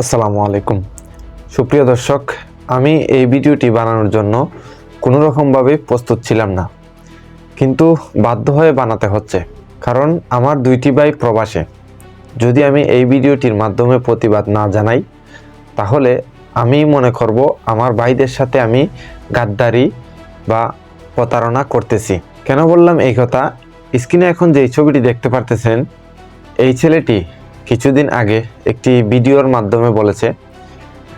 আসসালামু আলাইকুম। সুপ্রিয় দর্শক, আমি এই ভিডিওটি বানানোর জন্য কোনো রকমভাবে প্রস্তুত ছিলাম না। কিন্তু বাধ্য হয়ে বানাতে হচ্ছে, কারণ আমার দুইটি ভাই প্রবাসে। যদি আমি এই ভিডিওটির মাধ্যমে প্রতিবাদ না জানাই, তাহলে আমি মনে করব আমার ভাইদের সাথে আমি গাদ্দারি বা প্রতারণা করতেছি। কেন বললাম এই কথা? স্ক্রিনে এখন যে ছবিটি দেখতে পারতেছেন, এই ছেলেটি কিছুদিন আগে একটি ভিডিওর মাধ্যমে বলেছে,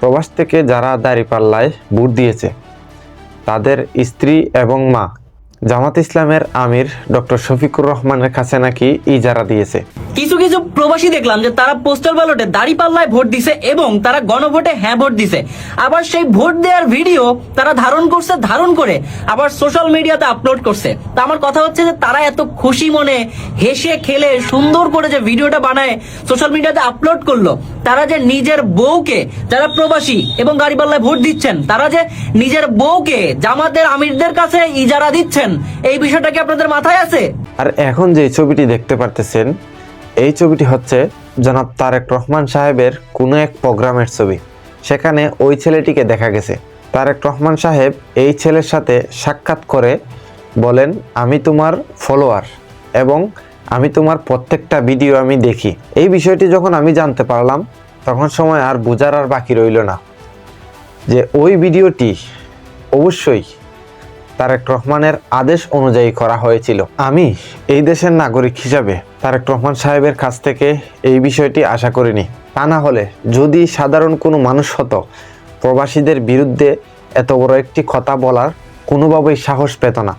প্রবাস থেকে যারা দাঁড়িপাল্লায় বুট দিয়েছে, তাদের স্ত্রী এবং মা জামাত ইসলামের আমির ডক্টর শফিকুর রহমানের কাছে নাকি ইজারা দিয়েছে। কিছু কিছু প্রবাসী দেখলাম যে তারা পোস্টাল ব্যালটে দাড়ি পাল্লায় ভোট দিছে এবং তারা গণভোটে হ্যাঁ ভোট দিছে। আবার সেই ভোট দেওয়ার ভিডিও তারা ধারণ করছে, ধারণ করে আবার সোশ্যাল মিডিয়াতে আপলোড করছে। তা আমার কথা হচ্ছে যে তারা এত খুশি মনে হেসে, খেলে, সুন্দর করে যে ভিডিওটা বানায়, সোশ্যাল মিডিয়াতে আপলোড করল, তারা যে নিজের বউকে যারা প্রবাসী এবং গাড়ি পাল্লায় ভোট দিচ্ছেন, তারা যে নিজের বউকে জামাতের আমিরদের কাছে ইজারা দিচ্ছেন এই বিষয়টা কি আপনাদের মাথায় আছে? আর এখন যে ছবিটি দেখতে পারতেছেন, এই ছবিটি হচ্ছে জনাব তারেক রহমান সাহেবের কোনো এক প্রোগ্রামের ছবি। সেখানে ওই ছেলেটিকে দেখা গেছে। তারেক রহমান সাহেব এই ছেলের সাথে সাক্ষাৎ করে বলেন, আমি তোমার ফলোয়ার এবং আমি তোমার প্রত্যেকটা ভিডিও আমি দেখি। এই বিষয়টি যখন আমি জানতে পারলাম, তখন সময় আর বোঝার আর বাকি রইল না। যে ওই ভিডিওটি অবশ্যই তারেক রহমানের আদেশ অনুযায়ী করা হয়েছিল। আমি এই দেশের নাগরিক হিসাবে তারেক রহমান সাহেবের কাছ থেকে এই বিষয়টি আশা করিনি। তা না হলে যদি সাধারণ কোনো মানুষ হতো, প্রবাসীদের বিরুদ্ধে এত বড় একটি কথা বলার কোনোভাবেই সাহস পেত না।